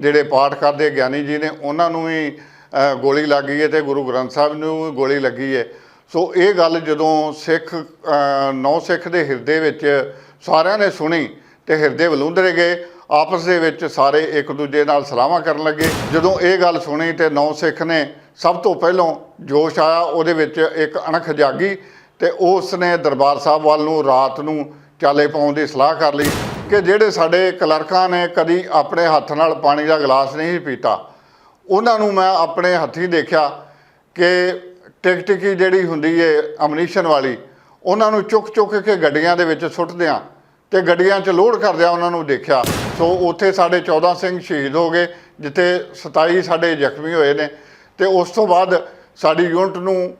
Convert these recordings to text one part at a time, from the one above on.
ਜਿਹੜੇ ਪਾਠ ਕਰਦੇ ਗਿਆਨੀ ਜੀ ਨੇ, ਉਹਨਾਂ ਨੂੰ ਵੀ ਗੋਲੀ ਲੱਗ ਗਈ ਹੈ ਤੇ ਗੁਰੂ ਗ੍ਰੰਥ ਸਾਹਿਬ ਨੂੰ ਵੀ ਗੋਲੀ ਲੱਗੀ ਹੈ। ਸੋ ਇਹ ਗੱਲ ਜਦੋਂ ਸਿੱਖ ਨੌ ਸਿੱਖ ਦੇ ਹਿਰਦੇ ਵਿੱਚ ਸਾਰਿਆਂ ਨੇ ਸੁਣੀ ਤੇ ਹਿਰਦੇ ਵਲੂੰਦਰੇ ਗਏ, ਆਪਸ ਦੇ ਵਿੱਚ ਸਾਰੇ ਇੱਕ ਦੂਜੇ ਨਾਲ ਸਲਾਹਾਂ ਕਰਨ ਲੱਗੇ। ਜਦੋਂ ਇਹ ਗੱਲ ਸੁਣੀ ਤੇ ਨੌ ਸਿੱਖ ਨੇ ਸਭ ਤੋਂ ਪਹਿਲਾਂ ਜੋਸ਼ ਆਇਆ, ਉਹਦੇ ਵਿੱਚ ਇੱਕ ਅਣਖ ਜਾਗੀ ਤੇ ਉਸ ਨੇ ਦਰਬਾਰ ਸਾਹਿਬ ਵੱਲ ਨੂੰ ਰਾਤ ਨੂੰ ਚਾਲੇ ਪਾਉਣ ਦੀ ਸਲਾਹ ਕਰ ਲਈ। ਕਿ ਜਿਹੜੇ ਸਾਡੇ ਕਲਰਕਾਂ ਨੇ ਕਦੀ ਆਪਣੇ ਹੱਥ ਨਾਲ ਪਾਣੀ ਦਾ ਗਲਾਸ ਨਹੀਂ ਪੀਤਾ, ਉਹਨਾਂ ਨੂੰ ਮੈਂ ਆਪਣੇ ਹੱਥੀਂ ਦੇਖਿਆ ਕਿ ਟਿਕ ਟਿਕੀ ਜਿਹੜੀ ਹੁੰਦੀ ਏ ਅਮਨੀਸ਼ਨ ਵਾਲੀ, ਉਹਨਾਂ ਨੂੰ ਚੁੱਕ ਚੁੱਕ ਕੇ ਗੱਡੀਆਂ ਦੇ ਵਿੱਚ ਸੁੱਟਦਿਆਂ ਤੇ ਗੱਡੀਆਂ 'ਚ ਲੋਡ ਕਰਦਿਆਂ ਉਹਨਾਂ ਨੂੰ ਦੇਖਿਆ। ਸੋ ਉੱਥੇ ਸਾਡੇ 14 ਸਿੰਘ ਸ਼ਹੀਦ ਹੋ ਗਏ, ਜਿੱਥੇ 27 ਸਾਡੇ ਜ਼ਖਮੀ ਹੋਏ ਨੇ ਤੇ ਉਸ ਤੋਂ ਬਾਅਦ ਸਾਡੀ ਯੂਨਿਟ ਨੂੰ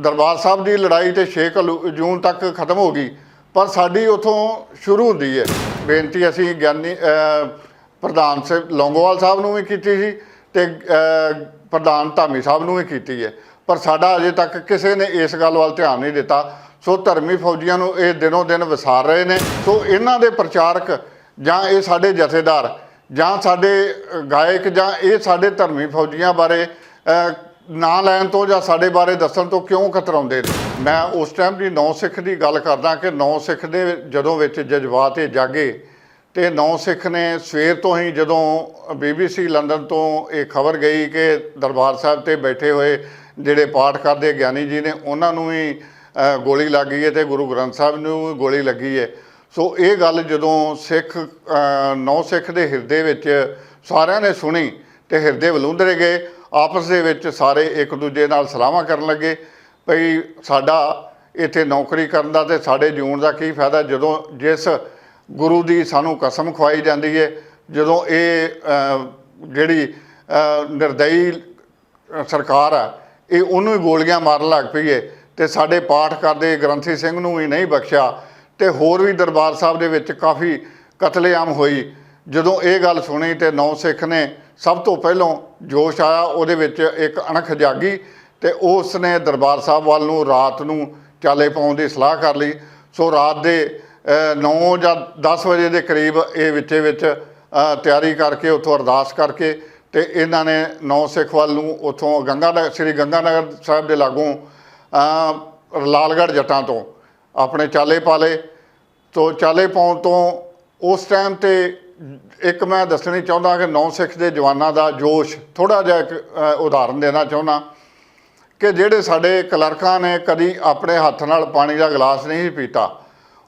ਦਰਬਾਰ ਸਾਹਿਬ ਦੀ ਲੜਾਈ ਤੇ 6 ਕਲੂ- ਜੂਨ ਤੱਕ ਖਤਮ ਹੋ ਗਈ। ਪਰ ਸਾਡੀ ਉਥੋਂ ਸ਼ੁਰੂ ਹੁੰਦੀ ਹੈ। ਬੇਨਤੀ ਅਸੀਂ ਗਿਆਨੀ ਪ੍ਰਧਾਨ ਸਾਹਿਬ ਲੌਂਗੋਵਾਲ ਸਾਹਿਬ ਨੂੰ ਵੀ ਕੀਤੀ ਸੀ ਤੇ ਪ੍ਰਧਾਨ ਧਾਮੀ ਸਾਹਿਬ ਨੂੰ ਵੀ ਕੀਤੀ ਹੈ। ਪਰ ਸਾਡਾ ਅਜੇ ਤੱਕ ਕਿਸੇ ਨੇ ਇਸ ਗੱਲ ਵੱਲ ਧਿਆਨ ਨਹੀਂ ਦਿੱਤਾ। ਸੋ ਧਰਮੀ ਫੌਜੀਆਂ ਨੂੰ ਇਹ ਦਿਨੋਂ ਦਿਨ ਵਿਸਾਰ ਰਹੇ ਨੇ। ਸੋ ਇਹਨਾਂ ਦੇ ਪ੍ਰਚਾਰਕ ਜਾਂ ਇਹ ਸਾਡੇ ਜਥੇਦਾਰ ਜਾਂ ਸਾਡੇ ਗਾਇਕ ਜਾਂ ਇਹ ਸਾਡੇ ਧਰਮੀ ਫੌਜੀਆਂ ਬਾਰੇ ਨਾਂ ਲੈਣ ਤੋਂ ਜਾਂ ਸਾਡੇ ਬਾਰੇ ਦੱਸਣ ਤੋਂ ਕਿਉਂ ਕਤਰਾਉਂਦੇ ਨੇ? ਮੈਂ ਉਸ ਟਾਈਮ ਦੀ ਨੌ ਸਿੱਖ ਦੀ ਗੱਲ ਕਰਦਾ ਕਿ ਨੌ ਸਿੱਖ ਦੇ ਜਦੋਂ ਵਿੱਚ ਜਜ਼ਬਾਤ ਇਹ ਜਾਗੇ ਤੇ ਨੌ ਸਿੱਖ ਨੇ ਸਵੇਰ ਤੋਂ ਹੀ ਜਦੋਂ ਬੀਬੀਸੀ ਲੰਡਨ ਤੋਂ ਇਹ ਖਬਰ ਗਈ ਕਿ ਦਰਬਾਰ ਸਾਹਿਬ ਤੇ ਬੈਠੇ ਹੋਏ ਜਿਹੜੇ ਪਾਠ ਕਰਦੇ ਗਿਆਨੀ ਜੀ ਨੇ, ਉਹਨਾਂ ਨੂੰ ਵੀ ਗੋਲੀ ਲੱਗ ਗਈ ਹੈ ਤੇ ਗੁਰੂ ਗ੍ਰੰਥ ਸਾਹਿਬ ਨੂੰ ਵੀ ਗੋਲੀ ਲੱਗੀ ਹੈ। ਸੋ ਇਹ ਗੱਲ ਜਦੋਂ ਸਿੱਖ ਨੌ ਸਿੱਖ ਦੇ ਹਿਰਦੇ ਵਿੱਚ ਸਾਰਿਆਂ ਨੇ ਸੁਣੀ ਤੇ ਹਿਰਦੇ ਵਲੂੰਦਰੇ ਗਏ ਆਪਸ ਦੇ ਵਿੱਚ ਸਾਰੇ ਇੱਕ ਦੂਜੇ ਨਾਲ ਸਲਾਹਾਂ ਕਰਨ ਲੱਗੇ ਭਈ ਸਾਡਾ ਇੱਥੇ ਨੌਕਰੀ ਕਰਨ ਦਾ ਤੇ ਸਾਡੇ ਜਿਉਣ ਦਾ ਕੀ ਫਾਇਦਾ ਜਦੋਂ ਜਿਸ ਗੁਰੂ ਦੀ ਸਾਨੂੰ ਕਸਮ ਖਵਾਈ ਜਾਂਦੀ ਹੈ ਜਦੋਂ ਇਹ ਜਿਹੜੀ ਨਿਰਦਈ ਸਰਕਾਰ ਆ, ਇਹ ਉਹਨੂੰ ਹੀ ਗੋਲੀਆਂ ਮਾਰਨ ਲੱਗ ਪਈ ਹੈ ਤੇ ਸਾਡੇ ਪਾਠ ਕਰਦੇ ਗ੍ਰੰਥੀ ਸਿੰਘ ਨੂੰ ਵੀ ਨਹੀਂ ਬਖਸ਼ਿਆ ਤੇ ਹੋਰ ਵੀ ਦਰਬਾਰ ਸਾਹਿਬ ਦੇ ਵਿੱਚ ਕਾਫੀ ਕਤਲੇਆਮ ਹੋਈ। ਜਦੋਂ ਇਹ ਗੱਲ ਸੁਣੀ ਤੇ ਨੌ ਸਿੱਖ ਨੇ ਸਭ ਤੋਂ ਪਹਿਲਾਂ ਜੋਸ਼ ਆਇਆ, ਉਹਦੇ ਵਿੱਚ ਇੱਕ ਅਣਖ ਜਾਗੀ ਤੇ ਉਸ ਨੇ ਦਰਬਾਰ ਸਾਹਿਬ ਵੱਲ ਨੂੰ ਰਾਤ ਨੂੰ ਚਾਲੇ ਪਾਉਣ ਦੀ ਸਲਾਹ ਕਰ ਲਈ। ਸੋ ਰਾਤ ਦੇ 9 ਜਾਂ 10 ਵਜੇ ਦੇ ਕਰੀਬ ਇਹ ਵਿੱਚੇ ਵਿੱਚ ਤਿਆਰੀ ਕਰਕੇ ਉੱਥੋਂ ਅਰਦਾਸ ਕਰਕੇ ਤੇ ਇਹਨਾਂ ਨੇ ਨੌ ਸਿੱਖ ਵੱਲ ਨੂੰ ਉੱਥੋਂ ਗੰਗਾ ਨਗਰ, ਸ੍ਰੀ ਗੰਗਾ ਨਗਰ ਸਾਹਿਬ ਦੇ ਲਾਗੋਂ ਲਾਲਗੜ੍ਹ ਜੱਟਾਂ ਤੋਂ ਆਪਣੇ ਚਾਲੇ ਪਾਲੇ ਤੋ ਚਾਲੇ ਪਾਉਣ ਤੋਂ ਉਸ ਟਾਈਮ ਤੇ ਇੱਕ ਮੈਂ ਦੱਸਣੀ ਚਾਹੁੰਦਾ ਕਿ ਨੌ ਸਿੱਖ ਦੇ ਜਵਾਨਾਂ ਦਾ ਜੋਸ਼ ਥੋੜਾ ਜਿਹਾ ਇੱਕ ਉਦਾਹਰਨ ਦੇਣਾ ਚਾਹੁੰਦਾ ਕਿ ਜਿਹੜੇ ਸਾਡੇ ਕਲਰਕਾਂ ਨੇ ਕਦੀ ਆਪਣੇ ਹੱਥ ਨਾਲ ਪਾਣੀ ਦਾ ਗਲਾਸ ਨਹੀਂ ਪੀਤਾ,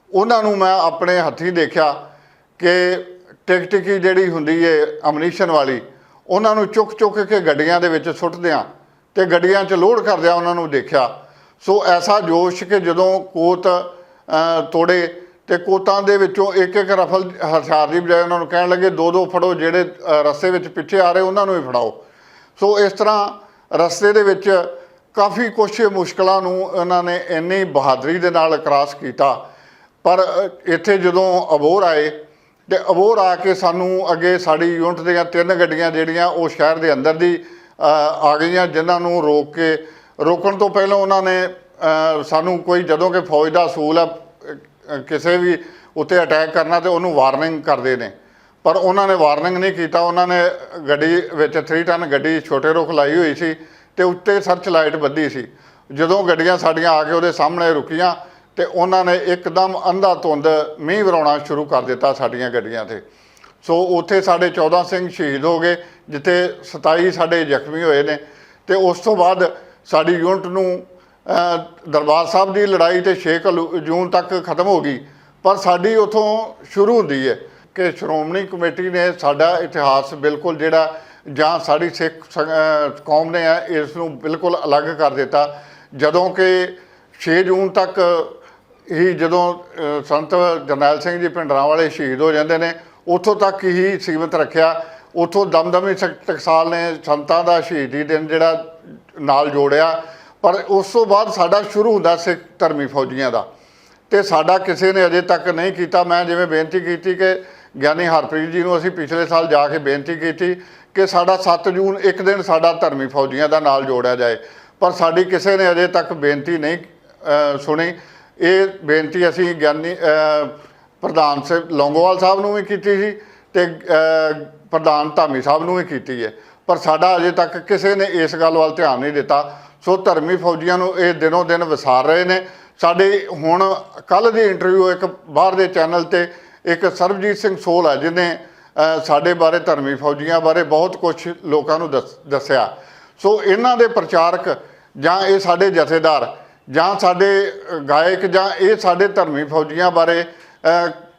ਉਹਨਾਂ ਨੂੰ ਮੈਂ ਆਪਣੇ ਹੱਥੀਂ ਦੇਖਿਆ ਕਿ ਟਿਕ ਟਿਕੀ ਜਿਹੜੀ ਹੁੰਦੀ ਏ ਅਮਨੀਸ਼ਨ ਵਾਲੀ, ਉਹਨਾਂ ਨੂੰ ਚੁੱਕ ਚੁੱਕ ਕੇ ਗੱਡੀਆਂ ਦੇ ਵਿੱਚ ਸੁੱਟਦਿਆਂ ਤੇ ਗੱਡੀਆਂ 'ਚ ਲੋਡ ਕਰਦਿਆਂ ਉਹਨਾਂ ਨੂੰ ਦੇਖਿਆ। ਸੋ ਐਸਾ ਜੋਸ਼ ਕਿ ਜਦੋਂ ਕੋਤ ਤੋੜੇ ਤੇ ਕੋਤਾਂ ਦੇ ਵਿੱਚੋਂ ਇੱਕ ਇੱਕ ਰਫਲ ਹਥਿਆਰ ਦੀ ਬਜਾਏ ਉਹਨਾਂ ਨੂੰ ਕਹਿਣ ਲੱਗੇ, ਦੋ ਦੋ ਫੜੋ ਜਿਹੜੇ ਰਸਤੇ ਵਿੱਚ ਪਿੱਛੇ ਆ ਰਹੇ, ਉਹਨਾਂ ਨੂੰ ਵੀ ਫੜਾਓ। ਸੋ ਇਸ ਤਰ੍ਹਾਂ ਰਸਤੇ ਦੇ ਵਿੱਚ ਕਾਫੀ ਕੁਛ ਮੁਸ਼ਕਲਾਂ ਨੂੰ ਉਹਨਾਂ ਨੇ ਇੰਨੀ ਬਹਾਦਰੀ ਦੇ ਨਾਲ ਕ੍ਰਾਸ ਕੀਤਾ। ਪਰ ਇੱਥੇ ਜਦੋਂ ਅਬੋਰ ਆਏ ਤੇ ਅਬੋਰ ਆ ਕੇ ਸਾਨੂੰ ਅੱਗੇ ਸਾਡੀ ਯੂਨਿਟ ਦੀਆਂ ਤਿੰਨ ਗੱਡੀਆਂ ਜਿਹੜੀਆਂ ਉਹ ਸ਼ਹਿਰ ਦੇ ਅੰਦਰ ਦੀ ਆ ਗਈਆਂ, ਜਿਨ੍ਹਾਂ ਨੂੰ ਰੋਕ ਕੇ ਰੋਕਣ ਤੋਂ ਪਹਿਲਾਂ ਉਹਨਾਂ ਨੇ ਸਾਨੂੰ ਕੋਈ ਜਦੋਂ ਕਿ ਫੌਜ ਦਾ ਅਸੂਲ ਹੈ ਕਿਸੇ ਵੀ ਉੱਤੇ ਅਟੈਕ ਕਰਨਾ ਤੇ ਉਹਨੂੰ ਵਾਰਨਿੰਗ ਕਰਦੇ ਨੇ। ਪਰ ਉਹਨਾਂ ਨੇ ਵਾਰਨਿੰਗ ਨਹੀਂ ਕੀਤਾ। ਉਹਨਾਂ ਨੇ ਗੱਡੀ ਵਿੱਚ 3 ਟਨ ਗੱਡੀ ਛੋਟੇ ਰੁੱਖ ਲਾਈ ਹੋਈ ਸੀ ਤੇ ਉੱਤੇ ਸਰਚ ਲਾਈਟ ਬੱਧੀ ਸੀ। ਜਦੋਂ ਗੱਡੀਆਂ ਸਾਡੀਆਂ ਆ ਕੇ ਉਹਦੇ ਸਾਹਮਣੇ ਰੁਕੀਆਂ ਤੇ ਉਹਨਾਂ ਨੇ ਇੱਕਦਮ ਅੰਧਾ ਧੁੰਦ ਮੀਂਹ ਵਰਾਉਣਾ ਸ਼ੁਰੂ ਕਰ ਦਿੱਤਾ ਸਾਡੀਆਂ ਗੱਡੀਆਂ ਤੇ। ਸੋ ਉੱਥੇ ਸਾਡੇ 14 ਸਿੰਘ ਸ਼ਹੀਦ ਹੋ ਗਏ, ਜਿੱਥੇ 27 ਸਾਡੇ ਜ਼ਖਮੀ ਹੋਏ ਨੇ ਤੇ ਉਸ ਤੋਂ ਬਾਅਦ ਸਾਡੀ ਯੂਨਿਟ ਨੂੰ ਦਰਬਾਰ ਸਾਹਿਬ ਦੀ ਲੜਾਈ ਤੇ 6 ਕਲੂ- ਜੂਨ ਤੱਕ ਖਤਮ ਹੋ ਗਈ, ਪਰ ਸਾਡੀ ਉਥੋਂ ਸ਼ੁਰੂ ਹੁੰਦੀ ਹੈ ਕਿ ਸ਼੍ਰੋਮਣੀ ਕਮੇਟੀ ਨੇ ਸਾਡਾ ਇਤਿਹਾਸ ਬਿਲਕੁਲ ਜਿਹੜਾ ਜਾਂ ਸਾਡੀ ਸਿੱਖ ਕੌਮ ਨੇ ਇਸ ਨੂੰ ਬਿਲਕੁਲ ਅਲੱਗ ਕਰ ਦਿੱਤਾ। ਜਦੋਂ ਕਿ 6 ਜੂਨ ਤੱਕ ਹੀ ਜਦੋਂ ਸੰਤ ਜਰਨੈਲ ਸਿੰਘ ਜੀ ਪਿੰਡਰਾਂ ਵਾਲੇ ਸ਼ਹੀਦ ਹੋ ਜਾਂਦੇ ਨੇ, ਉੱਥੋਂ ਤੱਕ ਹੀ ਸੀਮਤ ਰੱਖਿਆ। ਉੱਥੋਂ ਦਮਦਮੀ ਸ- ਟਕਸਾਲ ਨੇ ਸੰਤਾਂ ਦਾ ਸ਼ਹੀਦੀ ਦਿਨ ਜਿਹੜਾ ਨਾਲ ਜੋੜਿਆ। ਪਰ ਉਸ ਤੋਂ ਬਾਅਦ ਸਾਡਾ ਸ਼ੁਰੂ ਹੁੰਦਾ ਸਿੱਖ ਧਰਮੀ ਫੌਜੀਆਂ ਦਾ। ਤੇ ਸਾਡਾ ਕਿਸੇ ਨੇ ਅਜੇ ਤੱਕ ਨਹੀਂ ਕੀਤਾ। ਮੈਂ ਜਿਵੇਂ ਬੇਨਤੀ ਕੀਤੀ ਕਿ ਗਿਆਨੀ ਹਰਪ੍ਰੀਤ ਜੀ ਨੂੰ ਅਸੀਂ ਪਿਛਲੇ ਸਾਲ ਜਾ ਕੇ ਬੇਨਤੀ ਕੀਤੀ ਕਿ ਸਾਡਾ 7 ਜੂਨ ਇੱਕ ਦਿਨ ਸਾਡਾ ਧਰਮੀ ਫੌਜੀਆਂ ਦਾ ਨਾਲ ਜੋੜਿਆ ਜਾਏ। ਪਰ ਸਾਡੀ ਕਿਸੇ ਨੇ ਅਜੇ ਤੱਕ ਬੇਨਤੀ ਨਹੀਂ ਸੁਣੀ। ਇਹ ਬੇਨਤੀ ਅਸੀਂ ਗਿਆਨੀ ਪ੍ਰਧਾਨ ਸਾਹਿਬ ਲੌਂਗੋਵਾਲ ਸਾਹਿਬ ਨੂੰ ਵੀ ਕੀਤੀ ਸੀ ਤੇ ਪ੍ਰਧਾਨ ਧਾਮੀ ਸਾਹਿਬ ਨੂੰ ਵੀ ਕੀਤੀ ਹੈ। ਪਰ ਸਾਡਾ ਅਜੇ ਤੱਕ ਕਿਸੇ ਨੇ ਇਸ ਗੱਲ ਵੱਲ ਧਿਆਨ ਨਹੀਂ ਦਿੱਤਾ। ਸੋ ਧਰਮੀ ਫੌਜੀਆਂ ਨੂੰ ਇਹ ਦਿਨੋਂ ਦਿਨ ਵਿਸਾਰ ਰਹੇ ਨੇ। ਸਾਡੇ ਹੁਣ ਕੱਲ ਦੀ ਇੰਟਰਵਿਊ ਇੱਕ ਬਾਹਰ ਦੇ ਚੈਨਲ ਤੇ ਇੱਕ ਸਰਬਜੀਤ ਸਿੰਘ ਸੋਲ ਹੈ ਜਿਹਨੇ ਸਾਡੇ ਬਾਰੇ ਧਰਮੀ ਫੌਜੀਆਂ ਬਾਰੇ ਬਹੁਤ ਕੁਝ ਲੋਕਾਂ ਨੂੰ ਦੱਸ- ਦੱਸਿਆ। ਸੋ ਇਹਨਾਂ ਦੇ ਪ੍ਰਚਾਰਕ ਜਾਂ ਇਹ ਸਾਡੇ ਜਥੇਦਾਰ ਜਾਂ ਸਾਡੇ ਗਾਇਕ ਜਾਂ ਇਹ ਸਾਡੇ ਧਰਮੀ ਫੌਜੀਆਂ ਬਾਰੇ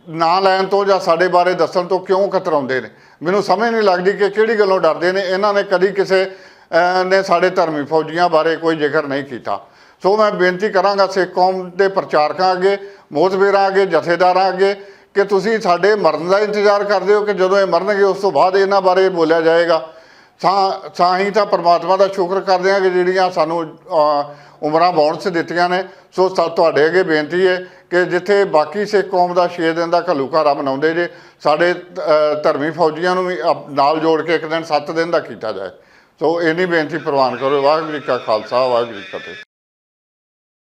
ਨਾਂ ਲੈਣ ਤੋਂ ਜਾਂ ਸਾਡੇ ਬਾਰੇ ਦੱਸਣ ਤੋਂ ਕਿਉਂ ਖਤਰਾਉਂਦੇ ਨੇ? ਮੈਨੂੰ ਸਮਝ ਨਹੀਂ ਲੱਗਦੀ ਕਿ ਕਿਹੜੀ ਗੱਲੋਂ ਡਰਦੇ ਨੇ। ਇਹਨਾਂ ਨੇ ਕਦੀ ਕਿਸੇ ਨੇ ਸਾਡੇ ਧਰਮੀ ਫੌਜੀਆਂ ਬਾਰੇ ਕੋਈ ਜ਼ਿਕਰ ਨਹੀਂ ਕੀਤਾ। ਸੋ ਮੈਂ ਬੇਨਤੀ ਕਰਾਂਗਾ ਸਿੱਖ ਕੌਮ ਦੇ ਪ੍ਰਚਾਰਕਾਂ ਅੱਗੇ, ਮੋਤਬੇਰਾਂ ਅੱਗੇ, ਜਥੇਦਾਰਾਂ ਅੱਗੇ ਕਿ ਤੁਸੀਂ ਸਾਡੇ ਮਰਨ ਦਾ ਇੰਤਜ਼ਾਰ ਕਰਦੇ ਹੋ ਕਿ ਜਦੋਂ ਇਹ ਮਰਨਗੇ ਉਸ ਤੋਂ ਬਾਅਦ ਇਹਨਾਂ ਬਾਰੇ ਬੋਲਿਆ ਜਾਏਗਾ। ਤਾਂ ਤਾਂ ਹੀ ਤਾਂ ਪਰਮਾਤਮਾ ਦਾ ਸ਼ੁਕਰ ਕਰਦੇ ਹਾਂ ਕਿ ਜਿਹੜੀਆਂ ਸਾਨੂੰ ਉਮਰਾਂ ਬੌਂਸ ਦਿੱਤੀਆਂ ਨੇ। ਸੋ ਸਾ- ਤੁਹਾਡੇ ਅੱਗੇ ਬੇਨਤੀ ਹੈ ਕਿ ਜਿੱਥੇ ਬਾਕੀ ਸਿੱਖ ਕੌਮ ਦਾ 6 ਦਿਨ ਦਾ ਘੱਲੂਘਾਰਾ ਮਨਾਉਂਦੇ ਜੇ, ਸਾਡੇ ਧਰਮੀ ਫੌਜੀਆਂ ਨੂੰ ਵੀ ਅਪ- ਨਾਲ ਜੋੜ ਕੇ ਇੱਕ ਦਿਨ 7 ਦਿਨ ਦਾ ਕੀਤਾ ਜਾਏ। ਸੋ ਇੰਨੀ ਬੇਨਤੀ ਪ੍ਰਵਾਨ ਕਰੋ ਵਾਹਿਗੁਰੂ ਜੀ ਕਾ ਖਾਲਸਾ ਵਾਹਿਗੁਰੂ ਜੀ ਕੀ ਫਤਿਹ।